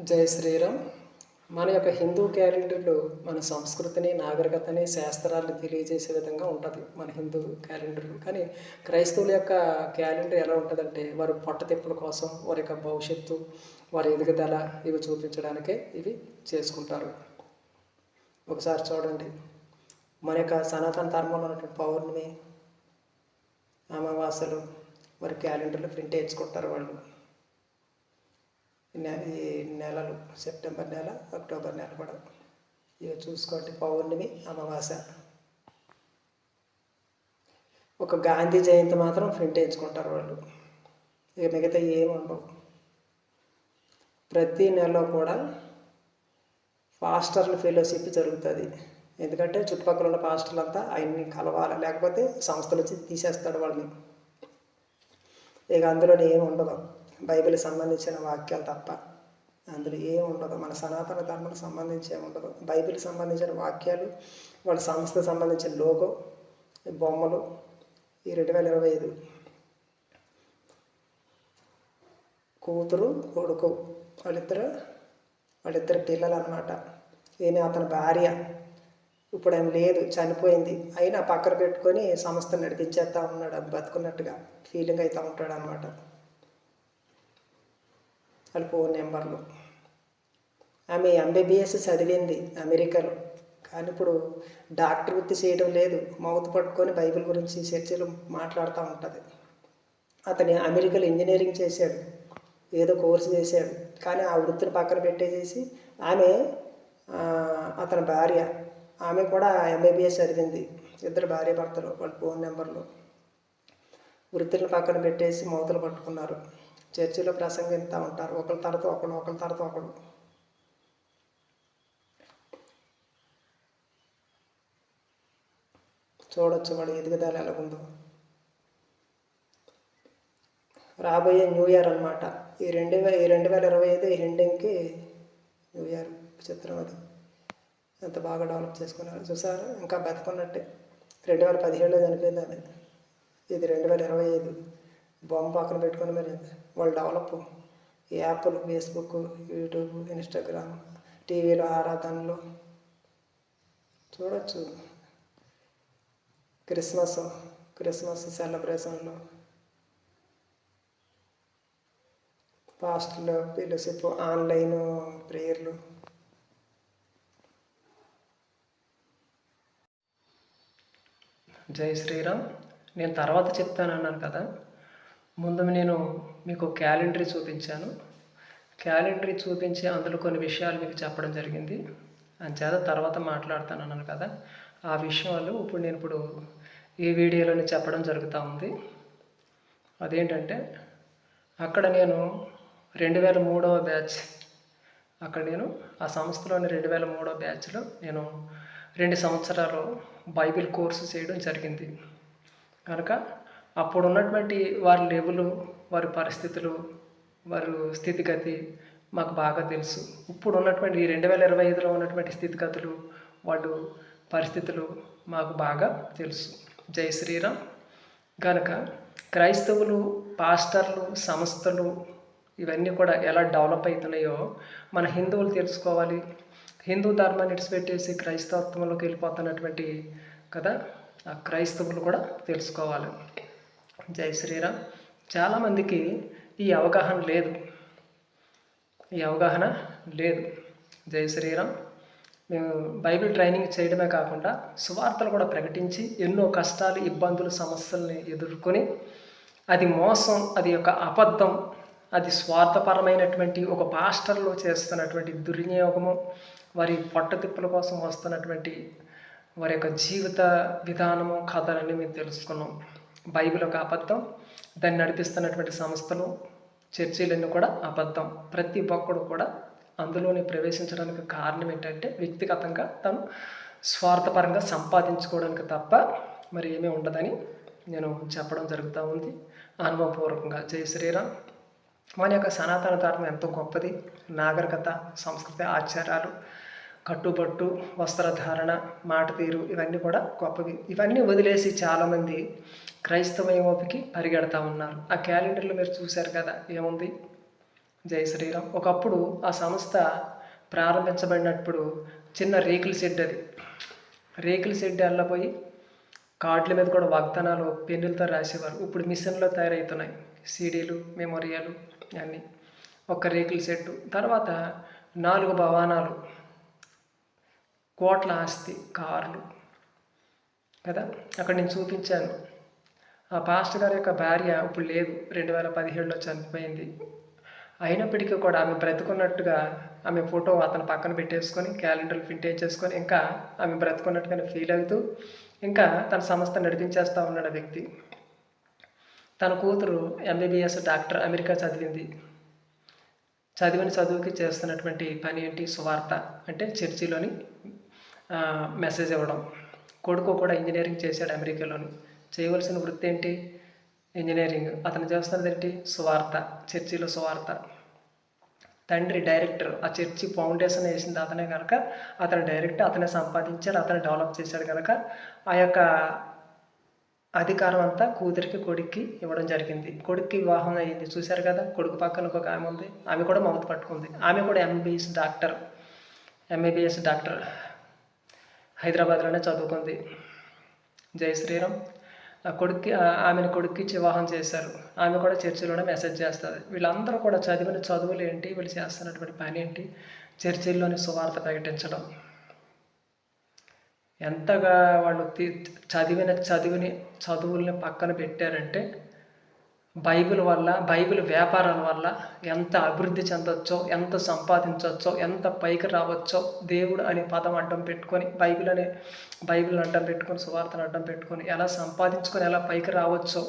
జై శ్రీరామ్. మన యొక్క హిందూ క్యాలెండర్లో మన సంస్కృతిని నాగరికతని శాస్త్రాలను తెలియజేసే విధంగా ఉంటుంది మన హిందూ క్యాలెండర్లు కానీ క్రైస్తవుల యొక్క క్యాలెండర్ ఎలా ఉంటుందంటే వారు పొట్టతిప్పుల కోసం వారి యొక్క భవిష్యత్తు వారి ఎదుగుదల ఇవి చూపించడానికే ఇవి చేసుకుంటారు. ఒకసారి చూడండి. మన యొక్క సనాతన ధర్మంలో ఉన్నటువంటి పౌర్ణమి అమావాస్యలు వారి క్యాలెండర్లు ప్రింట్ వేయించుకుంటారు వాళ్ళు. ఈ నెలలు సెప్టెంబర్ నెల అక్టోబర్ నెల కూడా. ఇవి చూసుకోండి పౌర్ణమి అమావాస్య. ఒక గాంధీ జయంతి మాత్రం ప్రింట్ వేయించుకుంటారు వాళ్ళు. ఇక మిగతా ఏమి ఉండవు. ప్రతి నెలలో కూడా పాస్టర్ల ఫెలోషిప్ జరుగుతుంది. ఎందుకంటే చుట్టుపక్కల ఉన్న పాస్టర్లు అంతా ఆయన్ని కలవాలి. లేకపోతే సంస్థలు వచ్చి తీసేస్తాడు వాళ్ళని. ఇక అందులో ఏమి ఉండదు. బైబిల్ సంబంధించిన వాక్యాలు తప్ప అందులో ఏం ఉండదు. మన సనాతన ధర్మం సంబంధించి ఉండదు. బైబిల్ సంబంధించిన వాక్యాలు వాళ్ళ సంస్థకు సంబంధించిన లోగో బొమ్మలు ఈ రెండు వేల ఇరవై ఐదు. కూతురు కొడుకు వాళ్ళిద్దరు వాళ్ళిద్దరు పిల్లలు అనమాట ఈయన అతని భార్య. ఇప్పుడు ఆయన లేదు చనిపోయింది. అయినా పక్కన పెట్టుకొని సంస్థ నడిపించేస్తా ఉన్నాడు బతుకున్నట్టుగా ఫీలింగ్ అవుతూ ఉంటాడు అనమాట వాళ్ళ ఫోన్ నెంబర్లు. ఆమె ఎంబీబీఎస్ చదివింది అమెరికాలో. కానీ ఇప్పుడు డాక్టర్ వృత్తి చేయడం లేదు. మౌత్ పట్టుకొని బైబిల్ గురించి చర్చలు మాట్లాడుతూ ఉంటుంది. అతని అమెరికాలో ఇంజనీరింగ్ చేశాడు. ఏదో కోర్సు చేశాడు. కానీ ఆ వృత్తిని పక్కన పెట్టేసేసి ఆమె అతని భార్య. ఆమె కూడా ఎంబీబీఎస్ చదివింది. ఇద్దరు భార్య భర్తలు వాళ్ళ ఫోన్ నెంబర్లు. వృత్తిని పక్కన పెట్టేసి మౌతలు పట్టుకున్నారు. చర్చిలో ప్రసంగిస్తూ ఉంటారు. ఒకరి తర్వాత ఒకడు ఒకరి తర్వాత ఒకరు చూడొచ్చు వాడు ఎదుగుదల ఎలాగుందో రాబోయే న్యూ ఇయర్ అనమాట ఈ రెండు ఈ రెండు వేల ఇరవై ఐదు ఎండింగ్కి న్యూ ఇయర్ చిత్రం అది. ఎంత బాగా డెవలప్ చేసుకున్నారు. చూసారా? ఇంకా బతుకున్నట్టే. రెండు వేల పదిహేడులో చనిపోయింది అది ఇది రెండు వేల ఇరవై ఐదు. బొమ్మ పక్కన పెట్టుకొని మరి వాళ్ళు డెవలప్ ఈ యాప్లు ఫేస్బుక్ యూట్యూబ్ ఇన్స్టాగ్రామ్ టీవీలో ఆరాధనలు. చూడొచ్చు. క్రిస్మస్ క్రిస్మస్ సెలబ్రేషన్లు. పాస్టర్లు ఫెలోషిప్ ఆన్లైన్ ప్రేయర్లు. జై శ్రీరామ్. నేను తర్వాత చెప్తాను అన్నాను కదా. ముందు నేను మీకు క్యాలెండరీ చూపించాను. క్యాలెండరీ చూపించి అందులో కొన్ని విషయాలు మీకు చెప్పడం జరిగింది. అంచేత తర్వాత మాట్లాడతాను అన్నాను కదా. ఆ విషయాలు ఇప్పుడు నేను ఇప్పుడు ఈ వీడియోలోనే చెప్పడం జరుగుతూ ఉంది. అదేంటంటే అక్కడ నేను రెండు వేల మూడవ బ్యాచ్ అక్కడ నేను ఆ సంస్థలోని రెండు వేల మూడో బ్యాచ్లో నేను రెండు సంవత్సరాలు బైబిల్ కోర్సు చేయడం జరిగింది. కనుక అప్పుడు ఉన్నటువంటి వారి లెవెలు వారి పరిస్థితులు వారు స్థితిగతి మాకు బాగా తెలుసు. ఇప్పుడు ఉన్నటువంటి ఈ రెండు వేల ఇరవై ఐదులో ఉన్నటువంటి స్థితిగతులు వాళ్ళు పరిస్థితులు మాకు బాగా తెలుసు. జై శ్రీరామ్. కనుక క్రైస్తవులు పాస్టర్లు సంస్థలు ఇవన్నీ కూడా ఎలా డెవలప్ అవుతున్నాయో మన హిందువులు తెలుసుకోవాలి. హిందూ ధర్మాన్ని విడిచిపెట్టేసి క్రైస్తవత్వంలోకి వెళ్ళిపోతున్నటువంటి కదా ఆ క్రైస్తవులు కూడా తెలుసుకోవాలి. జై శ్రీరామ్. చాలామందికి ఈ అవగాహన లేదు. ఈ అవగాహన లేదు. జై శ్రీరామ్. మేము బైబిల్ ట్రైనింగ్ చేయడమే కాకుండా సువార్తలు కూడా ప్రకటించి ఎన్నో కష్టాలు ఇబ్బందులు సమస్యల్ని ఎదుర్కొని అది మోసం అది ఒక అబద్ధం అది స్వార్థపరమైనటువంటి ఒక పాస్టర్లో చేస్తున్నటువంటి దుర్వినియోగము వారి పొట్టతిప్పుల కోసం వస్తున్నటువంటి వారి యొక్క జీవిత విధానము కథలన్నీ మేము తెలుసుకున్నాం. బైబిల్ ఒక అబద్ధం. దాన్ని నడిపిస్తున్నటువంటి సంస్థలు చర్చీలన్నీ కూడా అబద్ధం. ప్రతి ఒక్కడు కూడా అందులోనే ప్రవేశించడానికి కారణం ఏంటంటే వ్యక్తిగతంగా తను స్వార్థపరంగా సంపాదించుకోవడానికి తప్ప మరి ఏమీ ఉండదని నేను చెప్పడం జరుగుతూ ఉంది. అనుభవపూర్వకంగా. జై శ్రీరామ్. మన యొక్క సనాతన ధర్మం ఎంతో గొప్పది. నాగరికత సంస్కృతి ఆచారాలు కట్టుబట్టు వస్త్రధారణ మాట తీరు ఇవన్నీ కూడా గొప్పవి. ఇవన్నీ వదిలేసి చాలామంది క్రైస్తవ వైపుకి పరిగెడతా ఉన్నారు. ఆ క్యాలెండర్లో మీరు చూశారు కదా ఏముంది? జై శ్రీరామ్. ఒకప్పుడు ఆ సంస్థ ప్రారంభించబడినప్పుడు చిన్న రేకుల షెడ్ అది. రేకుల షెడ్ వెళ్ళపోయి కార్డుల మీద కూడా వాగ్దానాలు పెన్నులతో రాసేవారు. ఇప్పుడు మిషన్లో తయారవుతున్నాయి. సీడీలు మెమోరియాలు అన్నీ. ఒక రేకుల షెడ్డు. తర్వాత నాలుగు భవనాలు. కోట్ల ఆస్తి కార్లు. కదా? అక్కడ నేను చూపించాను. ఆ పాస్టర్ గారి యొక్క భార్య ఇప్పుడు లేదు రెండు వేల పదిహేడులో చనిపోయింది. అయినప్పటికీ కూడా ఆమె బ్రతుకున్నట్టుగా ఆమె ఫోటో అతను పక్కన పెట్టేసుకొని క్యాలెండర్ ప్రింట్ చేసుకొని ఇంకా ఆమె బ్రతుకున్నట్టుగానే ఫీల్ అవుతూ ఇంకా తన సంస్థ నడిపించేస్తూ ఉన్నాడు ఆ వ్యక్తి. తన కూతురు ఎంబీబీఎస్ డాక్టర్ అమెరికా చదివింది. చదివిన చదువుకి చేస్తున్నటువంటి పని ఏంటి? సువార్త. అంటే చర్చిలోని మెసేజ్ ఇవ్వడం. కొడుకు కూడా ఇంజనీరింగ్ చేశాడు అమెరికాలోని. చేయవలసిన వృత్తి ఏంటి? ఇంజనీరింగ్ అతను చేస్తున్నది ఏంటి? సువార్త చర్చిలో సువార్త. తండ్రి డైరెక్టర్ ఆ చర్చి ఫౌండేషన్ వేసింది అతనే కనుక అతను డైరెక్ట్ అతనే సంపాదించాడు అతను డెవలప్ చేశాడు కనుక ఆ యొక్క అధికారం అంతా కూతురికి కొడుక్కి ఇవ్వడం జరిగింది. కొడుక్కి వివాహం అయ్యింది చూశారు కదా కొడుకు పక్కన ఒక ఆమె ఉంది. ఆమె కూడా మౌత్ పట్టుకుంది. ఆమె కూడా ఎంబీబీఎస్ డాక్టర్ ఎంబీబీఎస్ డాక్టర్ హైదరాబాద్లోనే చదువుకుంది. జై శ్రీరామ్. ఆ కొడుక్కి ఆమెను కొడుక్కి వివాహం చేశారు. ఆమె కూడా చర్చిలోనే మెసేజ్ చేస్తుంది. వీళ్ళందరూ కూడా చదివిన చదువులు ఏంటి? వీళ్ళు చేస్తున్నటువంటి పని ఏంటి? చర్చిల్లోని సువార్త ప్రకటించడం. ఎంతగా వాళ్ళు చదివిన చదివిని చదువుల్ని పక్కన పెట్టారంటే బైబిల్ వల్ల బైబిల్ వ్యాపారాల వల్ల ఎంత అభివృద్ధి చెందొచ్చో ఎంత సంపాదించవచ్చో ఎంత పైకి రావచ్చో దేవుడు అనే పదం అడ్డం పెట్టుకొని బైబిల్ అనే బైబిల్ అడ్డం పెట్టుకొని సువార్తను అడ్డం పెట్టుకొని ఎలా సంపాదించుకొని ఎలా పైకి రావచ్చో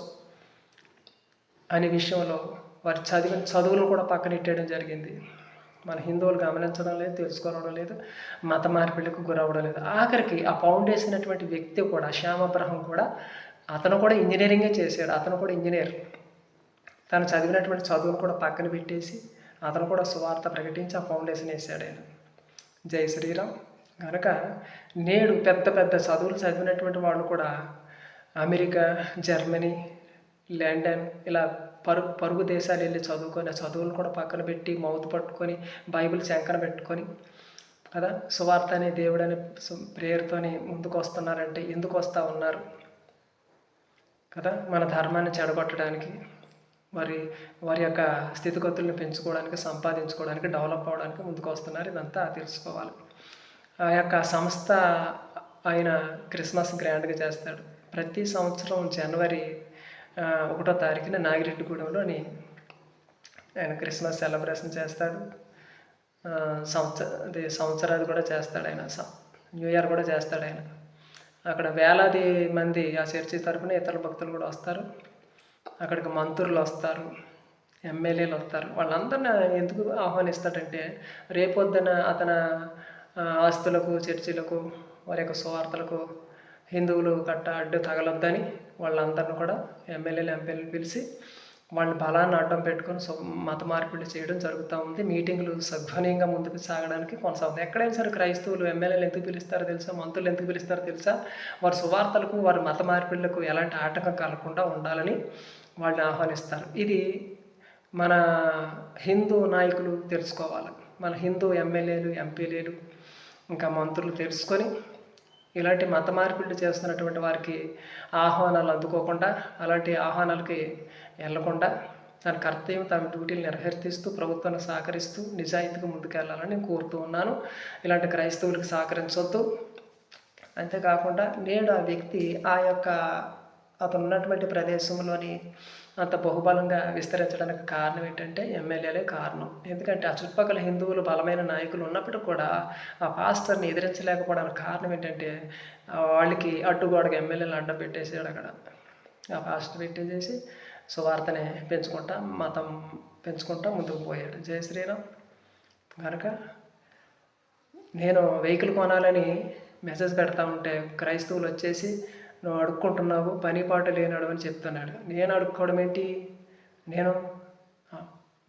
అనే విషయంలో వారు చదివిన చదువులను కూడా పక్కనెట్టేయడం జరిగింది. మన హిందువులు గమనించడం లేదు తెలుసుకోవడం లేదు మత మార్పిడికి గురవడం లేదు. ఆఖరికి ఆ ఫౌండేషన్ అటువంటి వ్యక్తి కూడా శ్యామబ్రహం కూడా అతను కూడా ఇంజనీరింగే చేశాడు. అతను కూడా ఇంజనీర్. తను చదివినటువంటి చదువును కూడా పక్కన పెట్టేసి అతను కూడా సువార్త ప్రకటించి ఆ ఫౌండేషన్ వేశాడు ఆయన. జై శ్రీరామ్. కనుక నేడు పెద్ద పెద్ద చదువులు చదివినటువంటి వాళ్ళు కూడా అమెరికా జర్మనీ లండన్ ఇలా పరుగు పరుగు దేశాలు వెళ్ళి చదువుకొని చదువులు కూడా పక్కన పెట్టి మౌత్ పట్టుకొని బైబిల్ శంకన పెట్టుకొని కదా? సువార్త అనే దేవుడు అనే ప్రేయర్తోని ముందుకు వస్తున్నారంటే ఎందుకు వస్తూ ఉన్నారు? కదా? మన ధర్మాన్ని చెడగొట్టడానికి. వారి వారి యొక్క స్థితిగతుల్ని పెంచుకోవడానికి సంపాదించుకోవడానికి డెవలప్ అవ్వడానికి ముందుకు వస్తున్నారు ఇదంతా తెలుసుకోవాలి. ఆ యొక్క సంస్థ ఆయన క్రిస్మస్ గ్రాండ్గా చేస్తాడు. ప్రతి సంవత్సరం జనవరి ఒకటో తారీఖున నాగిరెడ్డిగూడెంలోని ఆయన క్రిస్మస్ సెలబ్రేషన్ చేస్తాడు. సంవత్సర అది సంవత్సరాది కూడా చేస్తాడు ఆయన. స- న్యూ ఇయర్ కూడా చేస్తాడు ఆయన. అక్కడ వేలాది మంది ఆ చర్చి తరపున ఇతర భక్తులు కూడా వస్తారు. అక్కడికి మంత్రులు వస్తారు ఎమ్మెల్యేలు వస్తారు. వాళ్ళందరిని ఎందుకు ఆహ్వానిస్తాడంటే రేపొద్దున అతని ఆస్తులకు చర్చిలకు వారి యొక్క సువార్తలకు హిందువులు కట్ట అడ్డు తగలొద్దని వాళ్ళందరిని కూడా ఎమ్మెల్యేలు ఎంపీలు పిలిచి వాళ్ళని బలాన్ని అడ్డం పెట్టుకొని మత మార్పిడి చేయడం జరుగుతూ ఉంది. మీటింగులు సద్వనీయంగా ముందుకు సాగడానికి కొనసాగుతుంది. ఎక్కడైనా సరే క్రైస్తవులు ఎమ్మెల్యేలు ఎందుకు పిలుస్తారో తెలుసా? మంత్రులు ఎందుకు పిలుస్తారో తెలుసా? వారి సువార్తలకు వారి మత మార్పిడులకు ఎలాంటి ఆటంకం కలగకుండా ఉండాలని వాళ్ళని ఆహ్వానిస్తారు. ఇది మన హిందూ నాయకులు తెలుసుకోవాలి. మన హిందూ ఎమ్మెల్యేలు ఎంపీలేలు ఇంకా మంత్రులు తెలుసుకొని ఇలాంటి మత మార్పిడి చేస్తున్నటువంటి వారికి ఆహ్వానాలు అందుకోకుండా అలాంటి ఆహ్వానాలకి వెళ్ళకుండా తన కర్తవ్యం తన డ్యూటీలు నిర్వర్తిస్తూ ప్రభుత్వాన్ని సహకరిస్తూ నిజాయితీగా ముందుకెళ్ళాలని నేను కోరుతూ ఉన్నాను. ఇలాంటి క్రైస్తవులకు సహకరించవద్దు అంతేకాకుండా నేడు ఆ వ్యక్తి ఆ యొక్క అతను ఉన్నటువంటి ప్రదేశంలోని అంత బహుబలంగా విస్తరించడానికి కారణం ఏంటంటే ఎమ్మెల్యేలే కారణం. ఎందుకంటే ఆ చుట్టుపక్కల హిందువులు బలమైన నాయకులు ఉన్నప్పటికీ కూడా ఆ పాస్టర్ని ఎదిరించలేకపోవడానికి కారణం ఏంటంటే వాళ్ళకి అడ్డుగోడగా ఎమ్మెల్యేలు అడ్డం పెట్టేసాడు అక్కడ. ఆ పాస్టర్ పెట్టేసేసి సువార్తనే పెంచుకుంటా మతం పెంచుకుంటా ముందుకు పోయాడు. జయ శ్రీరామ్. కనుక నేను వెహికల్ కొనాలని మెసేజ్ పెడతా ఉంటే క్రైస్తవులు వచ్చేసి నువ్వు అడుక్కుంటున్నావు పని పాట లేనాడు అని చెప్తున్నాడు. నేను అడుక్కోవడం ఏంటి? నేను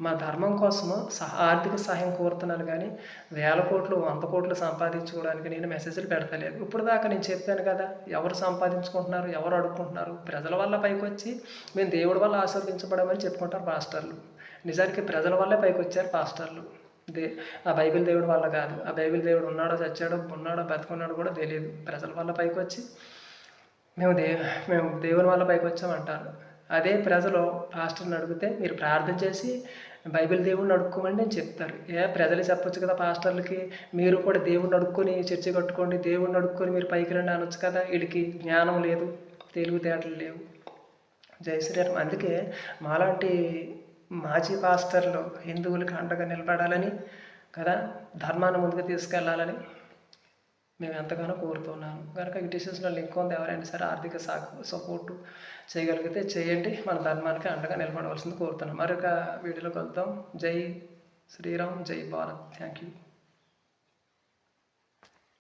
మా ధర్మం కోసము సహ ఆర్థిక సహాయం కోరుతున్నాను కానీ వేల కోట్లు వంద కోట్లు సంపాదించుకోవడానికి నేను మెసేజ్లు పెడతలేదు. ఇప్పుడు దాకా నేను చెప్పాను కదా ఎవరు సంపాదించుకుంటున్నారు ఎవరు అడుక్కుంటున్నారు? ప్రజల వల్ల పైకి వచ్చి మేము దేవుడి వల్ల ఆశీర్వదించబడమని చెప్పుకుంటారు పాస్టర్లు. నిజానికి ప్రజల వల్లే పైకి వచ్చారు పాస్టర్లు. దే ఆ బైబిల్ దేవుడు వల్ల కాదు. ఆ బైబిల్ దేవుడు ఉన్నాడో చచ్చాడో ఉన్నాడో బతుకున్నాడో కూడా తెలియదు ప్రజల వల్ల పైకి వచ్చి మేము దే మేము దేవుని వల్ల పైకి వచ్చామంటారు. అదే ప్రజలు పాస్టర్ని అడిగితే మీరు ప్రార్థన చేసి బైబిల్ దేవుడిని అడుక్కోమని నేను చెప్తారు. ఏ ప్రజలు చెప్పొచ్చు కదా పాస్టర్లకి? మీరు కూడా దేవుడిని అడుక్కొని చర్చి కట్టుకోండి దేవుడిని అడుక్కొని మీరు పైకి రండి అనొచ్చు కదా. వీడికి జ్ఞానం లేదు తెలివితేటలు లేవు. జై శ్రీరామ్. అందుకే మాలాంటి మాజీ పాస్టర్లు హిందువులకు అండగా నిలబడాలని కదా ధర్మాన్ని ముందుకు తీసుకెళ్ళాలని మేము ఎంతగానో కోరుతున్నాను. కనుక ఈ డిసిషన్లో లింక్ ఉంది ఎవరైనా సరే ఆర్థిక సపోర్టు చేయగలిగితే చేయండి. మన ధర్మానికి అండగా నిలబడవలసింది కోరుతున్నాను. మరొక వీడియోలో కలుద్దాం. జై శ్రీరామ్ జై భారత్. Thank you.